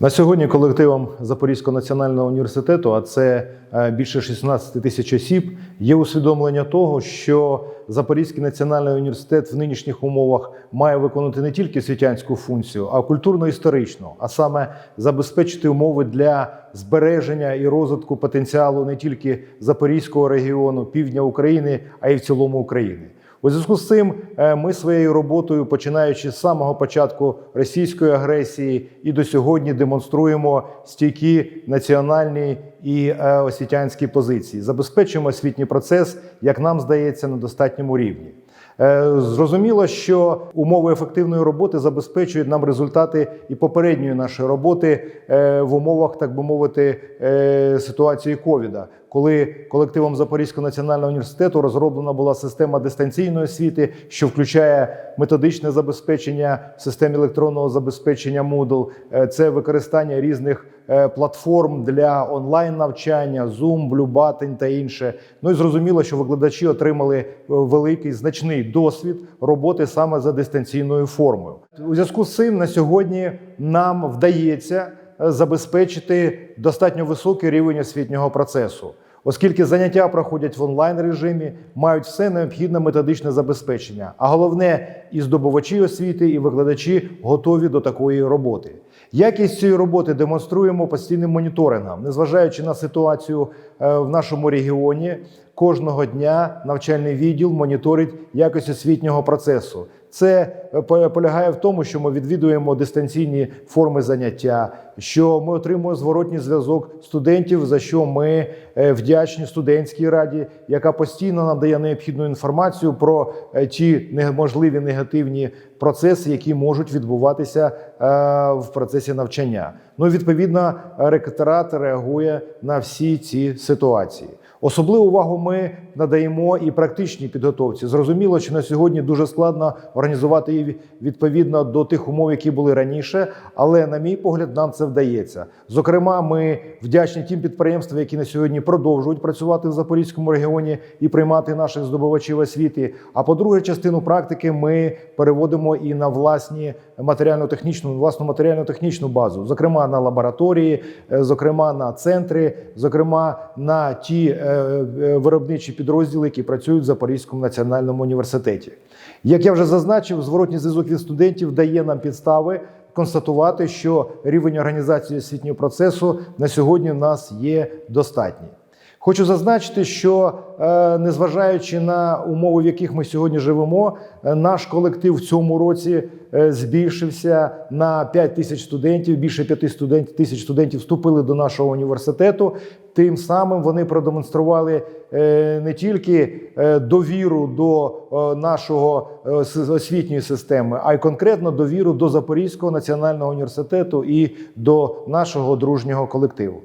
На сьогодні колективом Запорізького національного університету, а це е, більше 16 тисяч осіб, є усвідомлення того, що Запорізький національний університет в нинішніх умовах має виконувати не тільки світянську функцію, а культурно-історичну, а саме забезпечити умови для збереження і розвитку потенціалу не тільки Запорізького регіону, півдня України, а й в цілому України. У зв'язку з цим е, ми своєю роботою, починаючи з самого початку російської агресії, і до сьогодні демонструємо стійкі національні і е, освітянські позиції, забезпечуємо освітній процес, як нам здається, на достатньому рівні. Е, Зрозуміло, що умови ефективної роботи забезпечують нам результати і попередньої нашої роботи в умовах, так би мовити, ситуації ковіда, коли колективом Запорізького національного університету розроблена була система дистанційної освіти, що включає методичне забезпечення в системі електронного забезпечення Moodle, е, це використання різних е, платформ для онлайн навчання, Zoom, Bluebutton та інше. Ну і зрозуміло, що викладачі отримали е, великий значний досвід роботи саме за дистанційною формою. У зв'язку з цим на сьогодні нам вдається забезпечити достатньо високий рівень освітнього процесу. Оскільки заняття проходять в онлайн режимі, мають все необхідне методичне забезпечення. А головне, і здобувачі освіти, і викладачі готові до такої роботи. Якість цієї роботи демонструємо постійним моніторингом, незважаючи на ситуацію е, в нашому регіоні. Кожного дня навчальний відділ моніторить якість освітнього процесу. Це е, полягає в тому, що ми відвідуємо дистанційні форми заняття, що ми отримуємо зворотній зв'язок студентів, за що ми е, вдячні студентській раді, яка постійно нам дає необхідну інформацію про е, ті неможливі негативні процеси, які можуть відбуватися в процесі навчання. Ну відповідно, ректорат реагує на всі ці ситуації. Особливу увагу ми надаємо і практичній підготовці. Зрозуміло, що на сьогодні дуже складно організувати її відповідно до тих умов, які були раніше. Але, на мій погляд, нам це вдається. Зокрема, ми вдячні тим підприємствам, які на сьогодні продовжують працювати в Запорізькому регіоні і приймати наших здобувачів освіти. А по-друге, частину практики ми переводимо і на власні матеріально-технічну власну матеріально-технічну базу, зокрема на лабораторії, е, зокрема на центри, зокрема на ті е, виробничі підрозділи, які працюють в Запорізькому національному університеті. Як я вже зазначив, зворотній зв'язок від студентів дає нам підстави констатувати, що рівень організації освітнього процесу на сьогодні в нас є достатній. Хочу зазначити, що е, незважаючи на умови, в яких ми сьогодні живемо, е, наш колектив в цьому році е, збільшився на 5 тисяч студентів. Більше 5 студентів, тисяч студентів вступили до нашого університету. Тим самим вони продемонстрували не тільки довіру до нашого освітньої системи, а й конкретно довіру до Запорізького національного університету і до нашого дружнього колективу.